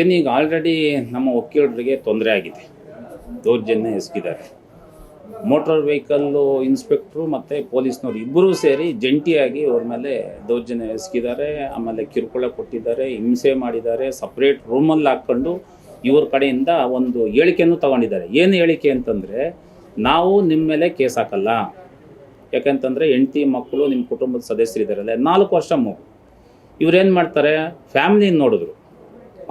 ಏನೀಗ ಆಲ್ರೆಡಿ ನಮ್ಮ ವಕೀಲರಿಗೆ ತೊಂದರೆ ಆಗಿದೆ. ದೌರ್ಜನ್ಯ ಎಸಗಿದ್ದಾರೆ. ಮೋಟಾರ್ ವೆಹಿಕಲ್ಲು ಇನ್ಸ್ಪೆಕ್ಟ್ರು ಮತ್ತು ಪೊಲೀಸ್ನವ್ರು ಇಬ್ಬರೂ ಸೇರಿ ಜಂಟಿಯಾಗಿ ಅವ್ರ ಮೇಲೆ ದೌರ್ಜನ್ಯ ಎಸಗಿದ್ದಾರೆ. ಆಮೇಲೆ ಕಿರುಕುಳ ಕೊಟ್ಟಿದ್ದಾರೆ, ಹಿಂಸೆ ಮಾಡಿದ್ದಾರೆ ಸಪ್ರೇಟ್ ರೂಮಲ್ಲಿ ಹಾಕ್ಕೊಂಡು ಇವ್ರ ಕಡೆಯಿಂದ ಒಂದು ಹೇಳಿಕೆಯನ್ನು ತಗೊಂಡಿದ್ದಾರೆ. ಏನು ಹೇಳಿಕೆ ಅಂತಂದರೆ, ನಾವು ನಿಮ್ಮ ಮೇಲೆ ಕೇಸ್ ಹಾಕಲ್ಲ. ಯಾಕಂತಂದರೆ ಹೆಂಡತಿ, ಮಕ್ಕಳು ನಿಮ್ಮ ಕುಟುಂಬದ ಸದಸ್ಯರಿದ್ದಾರಲ್ಲ ನಾಲ್ಕು ವರ್ಷ ಮಗು. ಇವ್ರೇನು ಮಾಡ್ತಾರೆ? ಫ್ಯಾಮ್ಲಿನ ನೋಡಿದ್ರು.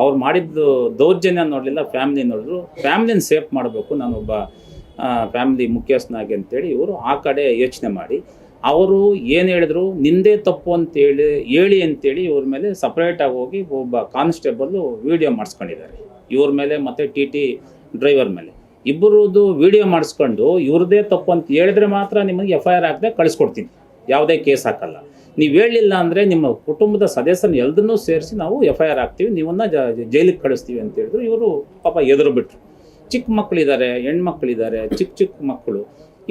ಅವ್ರು ಮಾಡಿದ್ದು ದೌರ್ಜನ್ಯ ನೋಡಲಿಲ್ಲ ಫ್ಯಾಮ್ಲಿ ನೋಡಿದ್ರು. ಫ್ಯಾಮ್ಲಿನ ಸೇಫ್ ಮಾಡಬೇಕು ನಾನೊಬ್ಬ ಫ್ಯಾಮ್ಲಿ ಮುಖ್ಯಸ್ಥನಾಗಿ ಅಂತೇಳಿ ಇವರು ಆ ಕಡೆ ಯೋಚನೆ ಮಾಡಿ. ಅವರು ಏನು ಹೇಳಿದ್ರು? ನಿಂದೇ ತಪ್ಪು ಅಂತೇಳಿ, ಹೇಳಿ ಅಂತೇಳಿ ಇವ್ರ ಮೇಲೆ ಸಪ್ರೇಟಾಗಿ ಹೋಗಿ ಒಬ್ಬ ಕಾನ್ಸ್ಟೇಬಲ್ಲು ವಿಡಿಯೋ ಮಾಡಿಸ್ಕೊಂಡಿದ್ದಾರೆ. ಇವ್ರ ಮೇಲೆ ಮತ್ತು ಟಿ ಟಿ ಡ್ರೈವರ್ ಮೇಲೆ. ಇಬ್ಬರದು ವಿಡಿಯೋ ಮಾಡಿಸ್ಕೊಂಡು ಇವ್ರದೇ ತಪ್ಪು ಅಂತ ಹೇಳಿದ್ರೆ ಮಾತ್ರ ನಿಮಗೆ ಎಫ್ ಐ ಆರ್ ಹಾಕದೆ ಕಳಿಸ್ಕೊಡ್ತೀನಿ. ಯಾವುದೇ ಕೇಸ್ ಹಾಕಲ್ಲ. ನೀವು ಹೇಳಿಲ್ಲ ಅಂದರೆ ನಿಮ್ಮ ಕುಟುಂಬದ ಸದಸ್ಯನ ಎಲ್ಲದನ್ನೂ ಸೇರಿಸಿ ನಾವು ಎಫ್ ಐ ಆರ್ ಹಾಕ್ತೀವಿ ನೀವನ್ನ ಜೈಲಿಗೆ ಕಳಿಸ್ತೀವಿ ಅಂತ ಹೇಳಿದ್ರು. ಇವರು ಪಾಪ ಎದುರು ಬಿಟ್ರು. ಚಿಕ್ಕ ಮಕ್ಕಳಿದ್ದಾರೆ ಹೆಣ್ಮಕ್ಳಿದ್ದಾರೆ ಚಿಕ್ಕ ಚಿಕ್ಕ ಮಕ್ಕಳು.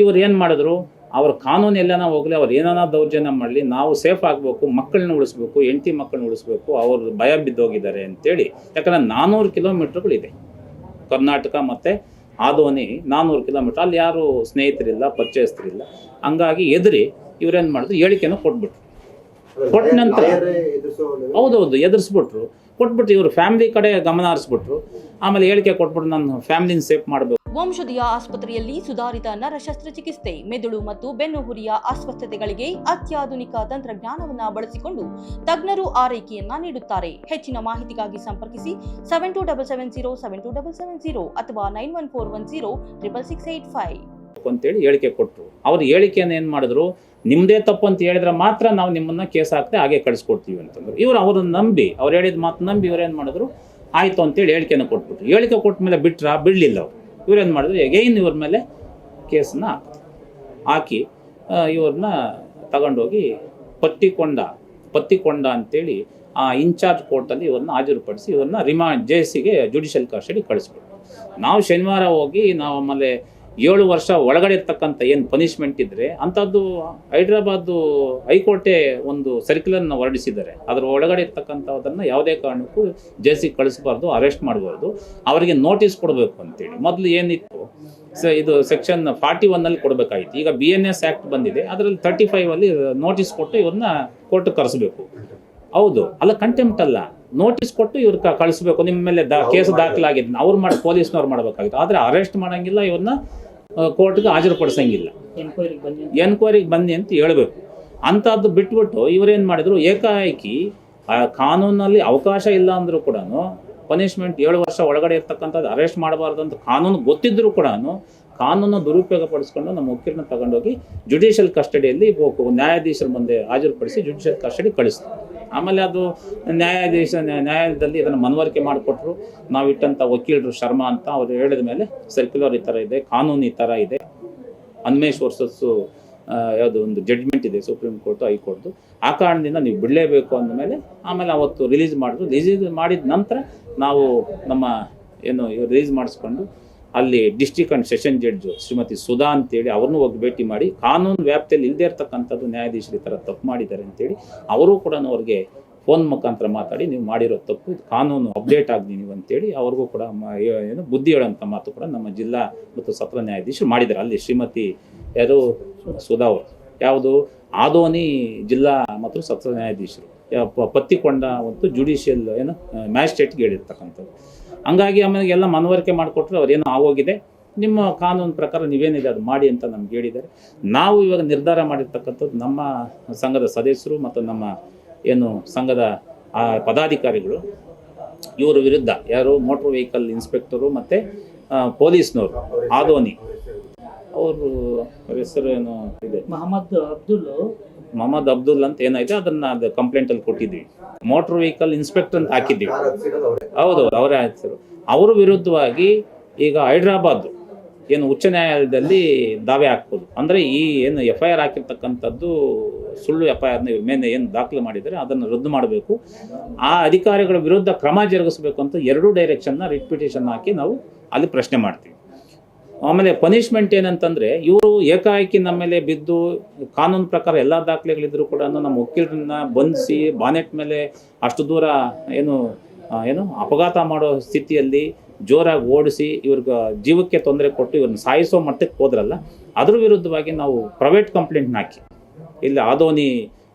ಇವ್ರು ಏನು ಮಾಡಿದ್ರು? ಅವ್ರ ಕಾನೂನು ಎಲ್ಲನ ಹೋಗಲಿ, ಅವ್ರು ಏನಾನ ದೌರ್ಜನ್ಯ ಮಾಡಲಿ, ನಾವು ಸೇಫ್ ಆಗಬೇಕು ಮಕ್ಕಳನ್ನ ಉಳಿಸ್ಬೇಕು, ಹೆಂಡತಿ ಮಕ್ಕಳನ್ನ ಉಳಿಸ್ಬೇಕು, ಅವ್ರ ಭಯ ಬಿದ್ದೋಗಿದ್ದಾರೆ ಅಂತೇಳಿ. ಯಾಕಂದ್ರೆ ನಾನ್ನೂರು ಕಿಲೋಮೀಟ್ರ್ಗಳಿದೆ. ಕರ್ನಾಟಕ ಮತ್ತು ಆದೋನಿ ನಾನ್ನೂರು ಕಿಲೋಮೀಟ್ರ್. ಅಲ್ಲಿ ಯಾರು ಸ್ನೇಹಿತರಿಲ್ಲ ಪರಿಚಯಸ್ತರಿಲ್ಲ ಹಂಗಾಗಿ ಎದುರಿ ಇವರೇನು ಮಾಡಿದ್ರು? ಹೇಳಿಕೆನೂ ಕೊಟ್ಬಿಟ್ರು. ಕೊಟ್ಟ ನಂತರ ಹೌದೌದು ಎದುರಿಸ್ಬಿಟ್ರು. ಕೊಟ್ಬಿಟ್ಟು ಇವರು ಫ್ಯಾಮಿಲಿ ಕಡೆ ಗಮನ ಹರಿಸ್ಬಿಟ್ರು. ಆಮೇಲೆ ಹೇಳಿಕೆ ಕೊಟ್ಬಿಟ್ಟು ನಾನು ಫ್ಯಾಮಿಲಿನ ಸೇಫ್ ಮಾಡಬೇಕು. ವಂಶದಿಯ ಆಸ್ಪತ್ರೆಯಲ್ಲಿ ಸುಧಾರಿತ ನರ ಶಸ್ತ್ರಚಿಕಿತ್ಸೆ ಮೆದುಳು ಮತ್ತು ಬೆನ್ನುಹುರಿಯ ಅಸ್ವಸ್ಥತೆಗಳಿಗೆ ಅತ್ಯಾಧುನಿಕ ತಂತ್ರಜ್ಞಾನವನ್ನ ಬಳಸಿಕೊಂಡು ತಜ್ಞರು ಆರೈಕೆಯನ್ನ ನೀಡುತ್ತಾರೆ. ಹೆಚ್ಚಿನ ಮಾಹಿತಿಗಾಗಿ ಸಂಪರ್ಕಿಸಿ seven two double seven zero seven two double seven zero ಅಥವಾ nine one four one zero triple six eight five ಅಂತೇಳಿ ಹೇಳಿಕೆ ಕೊಟ್ಟರು ಅವ್ರ ಹೇಳಿಕೆಯನ್ನು ಏನು ಮಾಡಿದ್ರು? ನಿಮ್ಮದೇ ತಪ್ಪು ಅಂತ ಹೇಳಿದ್ರೆ ಮಾತ್ರ ನಾವು ನಿಮ್ಮನ್ನ ಕೇಸ್ ಹಾಕ್ತೇವೆ ಹಾಗೆ ಕಳಿಸ್ಕೊಡ್ತೀವಿ ಅಂತಂದ್ರು. ಇವ್ರು ಅವ್ರನ್ನ ನಂಬಿ, ಅವ್ರು ಹೇಳಿದ ಮಾತು ನಂಬಿ ಇವ್ರು ಏನು ಮಾಡಿದ್ರು? ಆಯಿತು ಅಂತೇಳಿ ಹೇಳಿಕೆನ ಕೊಟ್ಬಿಟ್ರು. ಹೇಳಿಕೆ ಕೊಟ್ಟ ಮೇಲೆ ಬಿಟ್ರ? ಬಿಡಲಿಲ್ಲ ಅವರು. ಇವ್ರೇನು ಮಾಡಿದ್ರು? ಎಗೈನ್ ಇವ್ರ ಮೇಲೆ ಕೇಸನ್ನ ಹಾಕಿ ಇವ್ರನ್ನ ತಗೊಂಡೋಗಿ ಪತ್ತಿಕೊಂಡ ಪತ್ತಿಕೊಂಡ ಅಂತೇಳಿ ಆ ಇನ್ಚಾರ್ಜ್ ಕೋರ್ಟಲ್ಲಿ ಇವ್ರನ್ನ ಹಾಜರುಪಡಿಸಿ ಇವ್ರನ್ನ ರಿಮಾಂಡ್ ಜೇಸಿಗೆ ಜುಡಿಷಿಯಲ್ ಕಸ್ಟಡಿ ಕಳಿಸ್ಬಿಟ್ರು. ನಾವು ಶನಿವಾರ ಹೋಗಿ ನಾವು ಆಮೇಲೆ ಏಳು ವರ್ಷ ಒಳಗಡೆ ಇರ್ತಕ್ಕಂಥ ಏನು ಪನಿಷ್ಮೆಂಟ್ ಇದ್ದರೆ ಅಂಥದ್ದು ಹೈದ್ರಾಬಾದು ಹೈಕೋರ್ಟೆ ಒಂದು ಸರ್ಕ್ಯುಲರ್ನ ಹೊರಡಿಸಿದ್ದಾರೆ. ಅದರ ಒಳಗಡೆ ಇರ್ತಕ್ಕಂಥದ್ದನ್ನು ಯಾವುದೇ ಕಾರಣಕ್ಕೂ ಜೇಸಿಗೆ ಕಳಿಸಬಾರ್ದು ಅರೆಸ್ಟ್ ಮಾಡಬಾರ್ದು. ಅವರಿಗೆ ನೋಟಿಸ್ ಕೊಡಬೇಕು ಅಂತೇಳಿ. ಮೊದಲು ಏನಿತ್ತು? ಸ, ಇದು ಸೆಕ್ಷನ್ ಫಾರ್ಟಿ ಒನ್ನಲ್ಲಿ ಕೊಡಬೇಕಾಗಿತ್ತು ಈಗ ಬಿ ಎನ್ ಎಸ್ ಆ್ಯಕ್ಟ್ ಬಂದಿದೆ. ಅದರಲ್ಲಿ ತರ್ಟಿ ಫೈವಲ್ಲಿ ನೋಟಿಸ್ ಕೊಟ್ಟು ಇವ್ರನ್ನ ಕೋರ್ಟ್ ಕರೆಸಬೇಕು. ಹೌದು. ಅಲ್ಲ ಕಂಟೆಂಪ್ಟ್ ಅಲ್ಲ. ನೋಟಿಸ್ ಕೊಟ್ಟು ಇವ್ರ ಕಳಿಸ್ಬೇಕು. ನಿಮ್ಮ ಮೇಲೆ ದಾ, ಕೇಸ್ ದಾಖಲಾಗಿದ್ದು ಅವ್ರು ಮಾಡಿ, ಪೊಲೀಸ್ನವ್ರು ಮಾಡಬೇಕಾಗಿತ್ತು. ಆದರೆ ಅರೆಸ್ಟ್ ಮಾಡಂಗಿಲ್ಲ ಇವ್ರನ್ನ ಕೋರ್ಟ್ಗೆ ಹಾಜರುಪಡಿಸಂಗಿಲ್ಲ ಎನ್ಕ್ವೈರಿಗೆ ಬನ್ನಿ ಅಂತ. ಹೇಳಬೇಕು. ಅಂಥದ್ದು ಬಿಟ್ಬಿಟ್ಟು ಇವರೇನು ಮಾಡಿದ್ರು ಏಕಾಏಕಿ ಆ ಕಾನೂನಲ್ಲಿ ಅವಕಾಶ ಇಲ್ಲ ಅಂದರೂ ಕೂಡ ಪನಿಷ್ಮೆಂಟ್ ಏಳು ವರ್ಷ ಒಳಗಡೆ ಇರ್ತಕ್ಕಂಥದ್ದು ಅರೆಸ್ಟ್ ಮಾಡಬಾರ್ದು ಅಂತ ಕಾನೂನು ಗೊತ್ತಿದ್ದರೂ ಕೂಡ ಕಾನೂನು ದುರುಪಯೋಗ ಪಡಿಸ್ಕೊಂಡು ನಮ್ಮ ವಕೀಲನ ತಗೊಂಡೋಗಿ ಜುಡಿಷಿಯಲ್ ಕಸ್ಟಡಿಯಲ್ಲಿ ನ್ಯಾಯಾಧೀಶರ ಮುಂದೆ ಹಾಜರುಪಡಿಸಿ ಜುಡಿಷಿಯಲ್ ಕಸ್ಟಡಿ ಕಳಿಸ್ತಾರೆ. ಆಮೇಲೆ ಅದು ನ್ಯಾಯಾಧೀಶ ನ್ಯಾಯಾಲಯದಲ್ಲಿ ಇದನ್ನು ಮನವರಿಕೆ ಮಾಡಿಕೊಟ್ರು. ನಾವು ಇಟ್ಟಂಥ ವಕೀಲರು ಶರ್ಮಾ ಅಂತ ಅವರು ಹೇಳಿದ ಮೇಲೆ ಸರ್ಕ್ಯುಲರ್ ಈ ಥರ ಇದೆ, ಕಾನೂನು ಈ ಥರ ಇದೆ. ಅನ್ಮೇಶ್ ವರ್ಸಸ್ಸು ಯಾವುದು ಒಂದು ಜಡ್ಜ್ಮೆಂಟ್ ಇದೆ ಸುಪ್ರೀಂ ಕೋರ್ಟು, ಹೈಕೋರ್ಟ್ದು. ಆ ಕಾರಣದಿಂದ ನೀವು ಬಿಡಲೇಬೇಕು ಅಂದಮೇಲೆ ಆಮೇಲೆ ಅವತ್ತು ರಿಲೀಸ್ ಮಾಡಿದ್ರು. ರಿಲೀಸ್ ಮಾಡಿದ ನಂತರ ನಾವು ನಮ್ಮ ಏನು ರಿಲೀಸ್ ಮಾಡಿಸ್ಕೊಂಡು ಅಲ್ಲಿ district and session judge Shrimati Sudha ಅಂತೇಳಿ ಅವ್ರನ್ನೂ ಹೋಗಿ ಭೇಟಿ ಮಾಡಿ ಕಾನೂನು ವ್ಯಾಪ್ತಿಯಲ್ಲಿ ಇಲ್ಲದೇ ಇರ್ತಕ್ಕಂಥದ್ದು ನ್ಯಾಯಾಧೀಶರು ಈ ಥರ ತಪ್ಪು ಮಾಡಿದ್ದಾರೆ ಅಂತೇಳಿ ಅವರು ಕೂಡ ಅವ್ರಿಗೆ ಫೋನ್ ಮುಖಾಂತರ ಮಾತಾಡಿ ನೀವು ಮಾಡಿರೋ ತಪ್ಪು ಕಾನೂನು ಅಪ್ಡೇಟ್ ಆಗಲಿ ನೀವು ಅಂತೇಳಿ ಅವ್ರಿಗೂ ಕೂಡ ಏನು ಬುದ್ಧಿ ಹೇಳೋಂಥ ಮಾತು ಕೂಡ ನಮ್ಮ ಜಿಲ್ಲಾ ಮತ್ತು ಸತ್ರ ನ್ಯಾಯಾಧೀಶರು ಮಾಡಿದ್ದಾರೆ. ಅಲ್ಲಿ ಶ್ರೀಮತಿ ಯಾರು? ಸುಧಾ ಅವರು. ಯಾವುದು? ಆದೋನಿ ಜಿಲ್ಲಾ ಮತ್ತು ಸತ್ರ ನ್ಯಾಯಾಧೀಶರು. ಪತ್ತಿಕೊಂಡ ಒಂದು ಜುಡಿಷಿಯಲ್ ಏನು, ಮ್ಯಾಜಿಸ್ಟ್ರೇಟ್ಗೆ ಹೇಳಿರ್ತಕ್ಕಂಥದ್ದು. ಹಂಗಾಗಿ ಆಮೇಲೆ ಎಲ್ಲ ಮನವರಿಕೆ ಮಾಡಿಕೊಟ್ರೆ ಅವ್ರೇನೋ ಆಗೋಗಿದೆ? ನಿಮ್ಮ ಕಾನೂನು ಪ್ರಕಾರ ನೀವೇನಿದೆ ಅದು ಮಾಡಿ ಅಂತ ನಮ್ಗೆ ಹೇಳಿದ್ದಾರೆ. ನಾವು ಇವಾಗ ನಿರ್ಧಾರ ಮಾಡಿರ್ತಕ್ಕಂಥದ್ದು ನಮ್ಮ ಸಂಘದ ಸದಸ್ಯರು ಮತ್ತು ನಮ್ಮ ಏನು ಸಂಘದ ಪದಾಧಿಕಾರಿಗಳು. ಇವರ ವಿರುದ್ಧ ಯಾರು ಮೋಟ್ರ್ ವೆಹಿಕಲ್ ಇನ್ಸ್ಪೆಕ್ಟರು ಮತ್ತು ಪೊಲೀಸ್ನವರು, ಆದೋನಿ. ಅವ್ರ ಹೆಸರು ಏನು ಇದೆ? ಮೊಹಮ್ಮದ್ ಅಬ್ದುಲ್ ಮೊಹಮ್ಮದ್ ಅಬ್ದುಲ್ ಅಂತ ಏನೈತೆ ಅದನ್ನ ಕಂಪ್ಲೇಂಟ್ ಅಲ್ಲಿ ಕೊಟ್ಟಿದ್ವಿ. ಮೋಟರ್ ವೆಹಿಕಲ್ ಇನ್ಸ್ಪೆಕ್ಟರ್ ಅಂತ ಹಾಕಿದ್ವಿ. ಹೌದು, ಅವರೇ ಹೆಸರು ಅವರ ವಿರುದ್ಧವಾಗಿ ಈಗ ಹೈದ್ರಾಬಾದ್ ಏನು ಉಚ್ಚ ನ್ಯಾಯಾಲಯದಲ್ಲಿ ದಾವೆ ಹಾಕ್ಬೋದು. ಅಂದ್ರೆ ಈ ಏನು ಎಫ್ ಐ ಆರ್ ಹಾಕಿರ್ತಕ್ಕಂಥದ್ದು ಸುಳ್ಳು ಎಫ್ ಐ ಆರ್ನ ಮೇಲೆ ಏನು ದಾಖಲೆ ಮಾಡಿದರೆ ಅದನ್ನು ರದ್ದು ಮಾಡಬೇಕು. ಆ ಅಧಿಕಾರಿಗಳ ವಿರುದ್ಧ ಕ್ರಮ ಜರುಗಿಸಬೇಕು ಅಂತ ಎರಡು ಡೈರೆಕ್ಷನ್ನ ರಿಟ್ ಪಿಟಿಷನ್ ಹಾಕಿ ನಾವು ಅಲ್ಲಿ ಪ್ರಶ್ನೆ ಮಾಡ್ತೀವಿ. ಆಮೇಲೆ ಪನಿಷ್ಮೆಂಟ್ ಏನಂತಂದರೆ ಇವರು ಏಕಾಏಕಿ ನಮ್ಮ ಮೇಲೆ ಬಿದ್ದು ಕಾನೂನು ಪ್ರಕಾರ ಎಲ್ಲ ದಾಖಲೆಗಳಿದ್ರೂ ಕೂಡ ನಮ್ಮ ವಕೀಲರನ್ನ ಬಂಧಿಸಿ ಬಾನೆಟ್ ಮೇಲೆ ಅಷ್ಟು ದೂರ ಏನು ಏನು ಅಪಘಾತ ಮಾಡೋ ಸ್ಥಿತಿಯಲ್ಲಿ ಜೋರಾಗಿ ಓಡಿಸಿ ಇವ್ರಿಗೆ ಜೀವಕ್ಕೆ ತೊಂದರೆ ಕೊಟ್ಟು ಇವ್ರನ್ನ ಸಾಯಿಸೋ ಮಟ್ಟಕ್ಕೆ ಹೋದ್ರಲ್ಲ, ಅದ್ರ ವಿರುದ್ಧವಾಗಿ ನಾವು ಪ್ರೈವೇಟ್ ಕಂಪ್ಲೇಂಟ್ನ ಹಾಕಿ. ಇಲ್ಲಿ ಆದೋನಿ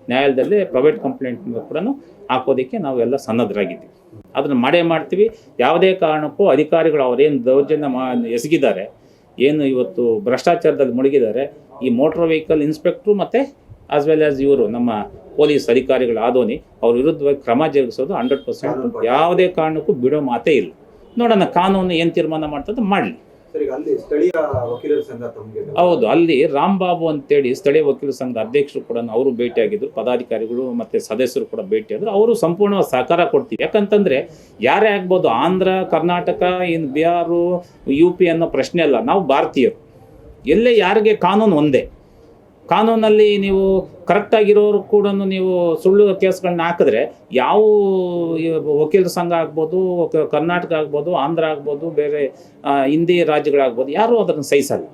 ನ್ಯಾಯಾಲಯದಲ್ಲಿ ಪ್ರೈವೇಟ್ ಕಂಪ್ಲೇಂಟ್ ಕೂಡ ಹಾಕೋದಕ್ಕೆ ಎಲ್ಲ ಸನ್ನದ್ಧರಾಗಿದ್ದೀವಿ ಅದನ್ನು ಮಾಡೇ ಮಾಡ್ತೀವಿ. ಯಾವುದೇ ಕಾರಣಕ್ಕೂ ಅಧಿಕಾರಿಗಳು ಅವರೇನು ದೌರ್ಜನ್ಯ ಮಾ, ಎಸಗಿದ್ದಾರೆ ಏನು ಇವತ್ತು ಭ್ರಷ್ಟಾಚಾರದಲ್ಲಿ ಮುಳುಗಿದ್ದಾರೆ ಈ ಮೋಟ್ರ್ ವೆಹಿಕಲ್ ಇನ್ಸ್ಪೆಕ್ಟ್ರು ಮತ್ತು ಆಸ್ ವೆಲ್ ಆಸ್ ಇವರು ನಮ್ಮ ಪೊಲೀಸ್ ಅಧಿಕಾರಿಗಳು ಆದೋನಿ ಅವ್ರ ವಿರುದ್ಧವಾಗಿ ಕ್ರಮ ಜರುಗಿಸೋದು ಹಂಡ್ರೆಡ್ ಪರ್ಸೆಂಟ್ ಯಾವುದೇ ಕಾರಣಕ್ಕೂ ಬಿಡೋ ಮಾತೇ ಇಲ್ಲ. ನೋಡೋಣ ಕಾನೂನು ಏನು ತೀರ್ಮಾನ ಮಾಡ್ತದೆ ಮಾಡಲಿ. ಹೌದು, ಅಲ್ಲಿ ರಾಮ್ಬಾಬು ಅಂತೇಳಿ ಸ್ಥಳೀಯ ವಕೀಲರ ಸಂಘದ ಅಧ್ಯಕ್ಷರು ಕೂಡ ಅವರು ಭೇಟಿಯಾಗಿದ್ರು, ಪದಾಧಿಕಾರಿಗಳು ಮತ್ತೆ ಸದಸ್ಯರು ಕೂಡ ಭೇಟಿಯಾದ್ರು. ಅವರು ಸಂಪೂರ್ಣ ಸಹಕಾರ ಕೊಡ್ತೀವಿ. ಯಾಕಂತಂದ್ರೆ ಯಾರೇ ಆಗ್ಬೋದು ಆಂಧ್ರ, ಕರ್ನಾಟಕ, ಇನ್ ಬಿಹಾರು, ಯು ಪಿ ಅನ್ನೋ ಪ್ರಶ್ನೆ ಅಲ್ಲ, ನಾವು ಭಾರತೀಯರು. ಎಲ್ಲೇ ಯಾರಿಗೆ ಕಾನೂನು ಒಂದೇ. ಕಾನೂನಲ್ಲಿ ನೀವು ಕರೆಕ್ಟಾಗಿರೋರು ಕೂಡ ನೀವು ಸುಳ್ಳು ಕೇಸ್ಗಳನ್ನ ಹಾಕಿದ್ರೆ ಯಾವ ವಕೀಲರ ಸಂಘ ಆಗ್ಬೋದು ಕರ್ನಾಟಕ ಆಗ್ಬೋದು ಆಂಧ್ರ ಆಗ್ಬೋದು ಬೇರೆ ಹಿಂದಿ ರಾಜ್ಯಗಳಾಗ್ಬೋದು ಯಾರೂ ಅದನ್ನು ಸಹಿಸಲ್ಲ.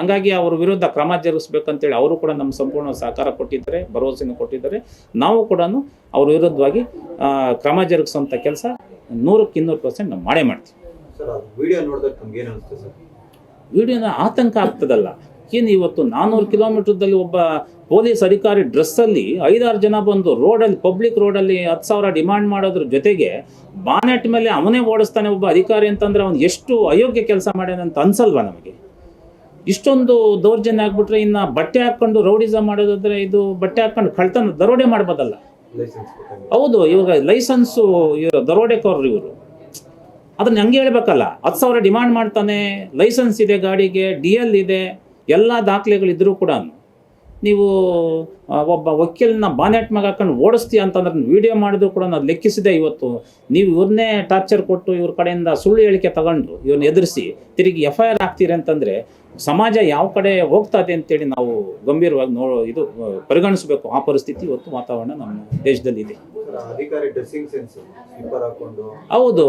ಹಂಗಾಗಿ ಅವ್ರ ವಿರುದ್ಧ ಕ್ರಮ ಜರುಗಿಸ್ಬೇಕಂತೇಳಿ ಅವರು ಕೂಡ ನಮ್ಮ ಸಂಪೂರ್ಣ ಸಹಕಾರ ಕೊಟ್ಟಿದ್ದಾರೆ ಭರವಸೆಯನ್ನು ಕೊಟ್ಟಿದ್ದಾರೆ. ನಾವು ಕೂಡ ಅವ್ರ ವಿರುದ್ಧವಾಗಿ ಕ್ರಮ ಜರುಗಿಸೋಂಥ ಕೆಲಸ ನೂರಕ್ಕೆ ಇನ್ನೂರು ಪರ್ಸೆಂಟ್ ನಾವು ಮಾಡೇ ಮಾಡ್ತೀವಿ. ವಿಡಿಯೋ ನೋಡಿದಾಗ ನಮ್ಗೆ ಏನು ಅನಿಸುತ್ತೆ ಸರ್? ವಿಡಿಯೋನ ಆತಂಕ ಆಗ್ತದಲ್ಲ. ಏನು ಇವತ್ತು ನಾನ್ನೂರು ಕಿಲೋಮೀಟರ್ದಲ್ಲಿ ಒಬ್ಬ ಪೊಲೀಸ್ ಅಧಿಕಾರಿ ಡ್ರೆಸ್ಸಲ್ಲಿ ಐದಾರು ಜನ ಬಂದು ರೋಡಲ್ಲಿ ಪಬ್ಲಿಕ್ ರೋಡಲ್ಲಿ ಹತ್ತು ಸಾವಿರ ಡಿಮಾಂಡ್ ಮಾಡೋದ್ರ ಜೊತೆಗೆ ಬಾನೆಟ್ ಮೇಲೆ ಅವನೇ ಓಡಿಸ್ತಾನೆ ಒಬ್ಬ ಅಧಿಕಾರಿ ಅಂತಂದ್ರೆ ಅವನು ಎಷ್ಟು ಅಯೋಗ್ಯ ಕೆಲಸ ಮಾಡ್ಯಾನಂತ ಅನ್ಸಲ್ವಾ ನಮಗೆ? ಇಷ್ಟೊಂದು ದೌರ್ಜನ್ಯ ಆಗ್ಬಿಟ್ರೆ ಇನ್ನು ಬಟ್ಟೆ ಹಾಕ್ಕೊಂಡು ರೌಡಿಸಮ್ ಮಾಡೋದಾದ್ರೆ ಇದು ಬಟ್ಟೆ ಹಾಕೊಂಡು ಕಳ್ತನ ದರೋಡೆ ಮಾಡ್ಬೋದಲ್ಲ. ಹೌದು ಇವಾಗ ಲೈಸೆನ್ಸು ಇವರು ದರೋಡೆಕೋರ್ರು ಇವರು. ಅದನ್ನ ಹಂಗೆ ಹೇಳ್ಬೇಕಲ್ಲ? ಹತ್ತು ಸಾವಿರ ಡಿಮಾಂಡ್ ಮಾಡ್ತಾನೆ ಲೈಸೆನ್ಸ್ ಇದೆ ಗಾಡಿಗೆ ಡಿ ಎಲ್ ಇದೆ. ಎಲ್ಲ ದಾಖಲೆಗಳಿದ್ದರೂ ಕೂಡ ನೀವು ಒಬ್ಬ ವಕೀಲನ ಬಾನೆಟ್ ಮಗ ಹಾಕೊಂಡು ಓಡಿಸ್ತೀಯ ಅಂತಂದ್ರೆ ವಿಡಿಯೋ ಮಾಡಿದ್ರು ಕೂಡ ನಾನು ಲೆಕ್ಕಿಸಿದೆ ಇವತ್ತು. ನೀವು ಇವ್ರನ್ನೇ ಟಾರ್ಚರ್ ಕೊಟ್ಟು ಇವ್ರ ಕಡೆಯಿಂದ ಸುಳ್ಳು ಹೇಳಿಕೆ ತಗೊಂಡು ಇವ್ರನ್ನ ಎದುರಿಸಿ ತಿರುಗಿ ಎಫ್ ಐ ಆರ್ ಹಾಕ್ತೀರಿ ಅಂತಂದರೆ ಸಮಾಜ ಯಾವ ಕಡೆ ಹೋಗ್ತದೆ ಅಂತೇಳಿ ನಾವು ಗಂಭೀರವಾಗಿ ನೋ ಇದು ಪರಿಗಣಿಸಬೇಕು. ಆ ಪರಿಸ್ಥಿತಿ ಇವತ್ತು ವಾತಾವರಣ ನಮ್ಮ ದೇಶದಲ್ಲಿ ಇದೆ ಅಧಿಕಾರಿ ಡ್ರೆಸ್ಸಿಂಗ್ ಸೆನ್ಸ್ ಸ್ಲೀಪರ್ ಹಾಕೊಂಡು ಹೌದು.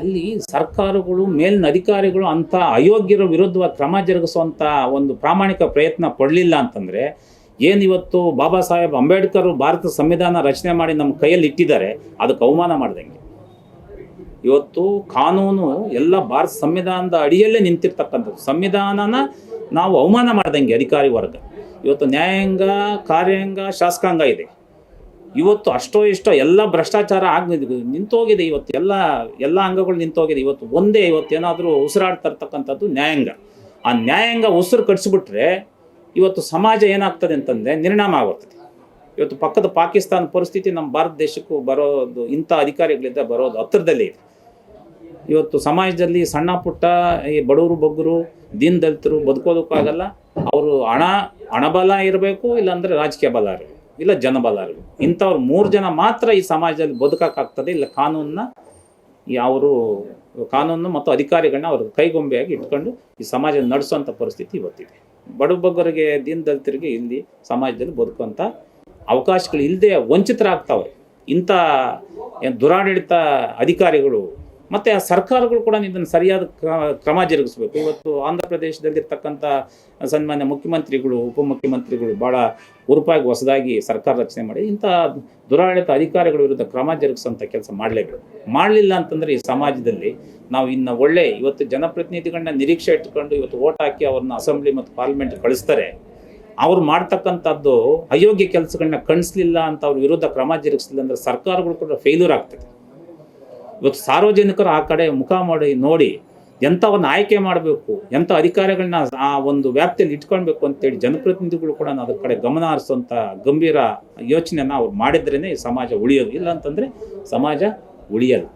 ಅಲ್ಲಿ ಸರ್ಕಾರಗಳು ಮೇಲಿನ ಅಧಿಕಾರಿಗಳು ಅಂತ ಅಯೋಗ್ಯರ ವಿರುದ್ಧವಾಗಿ ಕ್ರಮ ಜರುಗಿಸುವಂತ ಒಂದು ಪ್ರಾಮಾಣಿಕ ಪ್ರಯತ್ನ ಪಡಲಿಲ್ಲ ಅಂತಂದ್ರೆ ಏನಿವತ್ತು ಬಾಬಾ ಸಾಹೇಬ್ ಅಂಬೇಡ್ಕರ್ ಭಾರತ ಸಂವಿಧಾನ ರಚನೆ ಮಾಡಿ ನಮ್ಮ ಕೈಯಲ್ಲಿ ಇಟ್ಟಿದ್ದಾರೆ, ಅದಕ್ಕೆ ಅವಮಾನ ಮಾಡ್ದಂಗೆ. ಇವತ್ತು ಕಾನೂನು ಎಲ್ಲ ಭಾರತ ಸಂವಿಧಾನದ ಅಡಿಯಲ್ಲೇ ನಿಂತಿರ್ತಕ್ಕಂಥದ್ದು. ಸಂವಿಧಾನನ ನಾವು ಅವಮಾನ ಮಾಡ್ದಂಗೆ ಅಧಿಕಾರಿ ವರ್ಗ. ಇವತ್ತು ನ್ಯಾಯಾಂಗ, ಕಾರ್ಯಾಂಗ, ಶಾಸಕಾಂಗ ಇದೆ. ಇವತ್ತು ಅಷ್ಟೋ ಇಷ್ಟೋ ಎಲ್ಲ ಭ್ರಷ್ಟಾಚಾರ ಆಗ ನಿಂತೋಗಿದೆ ಇವತ್ತು ಎಲ್ಲ ಎಲ್ಲ ಅಂಗಗಳು ನಿಂತೋಗಿದೆ. ಇವತ್ತು ಒಂದೇ ಇವತ್ತು ಏನಾದರೂ ಇರ್ತಕ್ಕಂಥದ್ದು ನ್ಯಾಯಾಂಗ. ಆ ನ್ಯಾಯಾಂಗ ಉಸಿರು ಕಟ್ಸಿಬಿಟ್ರೆ ಇವತ್ತು ಸಮಾಜ ಏನಾಗ್ತದೆ ಅಂತಂದರೆ ನಿರ್ಣಾಮ ಆಗುತ್ತದೆ. ಇವತ್ತು ಪಕ್ಕದ ಪಾಕಿಸ್ತಾನ ಪರಿಸ್ಥಿತಿ ನಮ್ಮ ಭಾರತ ದೇಶಕ್ಕೂ ಬರೋದು, ಇಂಥ ಅಧಿಕಾರಿಗಳಿಂದ ಬರೋದು ಹತ್ತಿರದಲ್ಲೇ ಇದೆ. ಇವತ್ತು ಸಮಾಜದಲ್ಲಿ ಸಣ್ಣ ಪುಟ್ಟ ಈ ಬಡವರು, ಬಗ್ಗರು, ದೀನ್ ದಲಿತರು ಬದುಕೋದಕ್ಕಾಗಲ್ಲ. ಅವರು ಹಣ, ಹಣಬಲ ಇರಬೇಕು, ಇಲ್ಲಾಂದರೆ ರಾಜಕೀಯ ಬಲ ಇರಬೇಕು, ಇಲ್ಲ ಜನಬಲ ಇರಬೇಕು. ಇಂಥವ್ರು ಮೂರು ಜನ ಮಾತ್ರ ಈ ಸಮಾಜದಲ್ಲಿ ಬದುಕಕ್ಕಾಗ್ತದೆ, ಇಲ್ಲ ಕಾನೂನನ್ನ ಅವರು ಕಾನೂನು ಮತ್ತು ಅಧಿಕಾರಿಗಳನ್ನ ಅವ್ರ ಕೈಗೊಂಬೆಯಾಗಿ ಇಟ್ಕೊಂಡು ಈ ಸಮಾಜ ನಡೆಸುವಂಥ ಪರಿಸ್ಥಿತಿ ಇವತ್ತಿದೆ. ಬಡಬಗ್ಗರಿಗೆ ದೀನ್ ದಲಿತರಿಗೆ ಇಲ್ಲಿ ಸಮಾಜದಲ್ಲಿ ಬದುಕುವಂಥ ಅವಕಾಶಗಳು ಇಲ್ಲದೆ ವಂಚಿತರಾಗ್ತಾವೆ ಇಂಥ ದುರಾಡಳಿತ ಅಧಿಕಾರಿಗಳು ಮತ್ತು ಆ ಸರ್ಕಾರಗಳು ಕೂಡ ಇದನ್ನು ಸರಿಯಾದ ಕ್ರ- ಕ್ರಮ ಜರುಗಿಸಬೇಕು. ಇವತ್ತು ಆಂಧ್ರ ಪ್ರದೇಶದಲ್ಲಿರ್ತಕ್ಕಂಥ ಸನ್ಮಾನ್ಯ ಮುಖ್ಯಮಂತ್ರಿಗಳು, ಉಪಮುಖ್ಯಮಂತ್ರಿಗಳು ಭಾಳ ಉರುಪಾಗಿ ಹೊಸದಾಗಿ ಸರ್ಕಾರ ರಚನೆ ಮಾಡಿ ಇಂಥ ದುರಾಡಳಿತ ಅಧಿಕಾರಿಗಳ ವಿರುದ್ಧ ಕ್ರಮ ಜರುಗಿಸೋಂಥ ಕೆಲಸ ಮಾಡಲೇಬೇಕು. ಮಾಡಲಿಲ್ಲ ಅಂತಂದರೆ ಈ ಸಮಾಜದಲ್ಲಿ ನಾವು ಇನ್ನು ಒಳ್ಳೆ ಇವತ್ತು ಜನಪ್ರತಿನಿಧಿಗಳನ್ನ ನಿರೀಕ್ಷೆ ಇಟ್ಕೊಂಡು ಇವತ್ತು ಓಟ್ ಹಾಕಿ ಅವ್ರನ್ನ ಅಸೆಂಬ್ಲಿ ಮತ್ತು ಪಾರ್ಲಿಮೆಂಟ್ ಕಳಿಸ್ತಾರೆ. ಅವ್ರು ಮಾಡ್ತಕ್ಕಂಥದ್ದು ಅಯೋಗ್ಯ ಕೆಲಸಗಳನ್ನ ಕಣಿಸ್ಲಿಲ್ಲ ಅಂತ ಅವ್ರ ವಿರುದ್ಧ ಕ್ರಮ ಜರುಗಿಸಲಿಲ್ಲ ಅಂದರೆ ಸರ್ಕಾರಗಳು ಕೂಡ ಫೇಲ್ಯೂರ್ ಆಗ್ತದೆ. ಇವತ್ತು ಸಾರ್ವಜನಿಕರು ಆ ಕಡೆ ಮುಖ ಮಾಡಿ ನೋಡಿ ಒಂದು ಆಯ್ಕೆ ಮಾಡಬೇಕು ಎಂಥ ಅಧಿಕಾರಿಗಳನ್ನ ಆ ಒಂದು ವ್ಯಾಪ್ತಿಯಲ್ಲಿ ಇಟ್ಕೊಳ್ಬೇಕು ಅಂತೇಳಿ ಜನಪ್ರತಿನಿಧಿಗಳು ಕೂಡ ಅದ್ರ ಕಡೆ ಗಮನ ಹರಿಸುವಂಥ ಗಂಭೀರ ಯೋಚನೆನ ಅವ್ರು ಮಾಡಿದ್ರೇ ಸಮಾಜ ಉಳಿಯೋದು. ಇಲ್ಲ ಅಂತಂದರೆ ಸಮಾಜ ಉಳಿಯಲ್ಲ.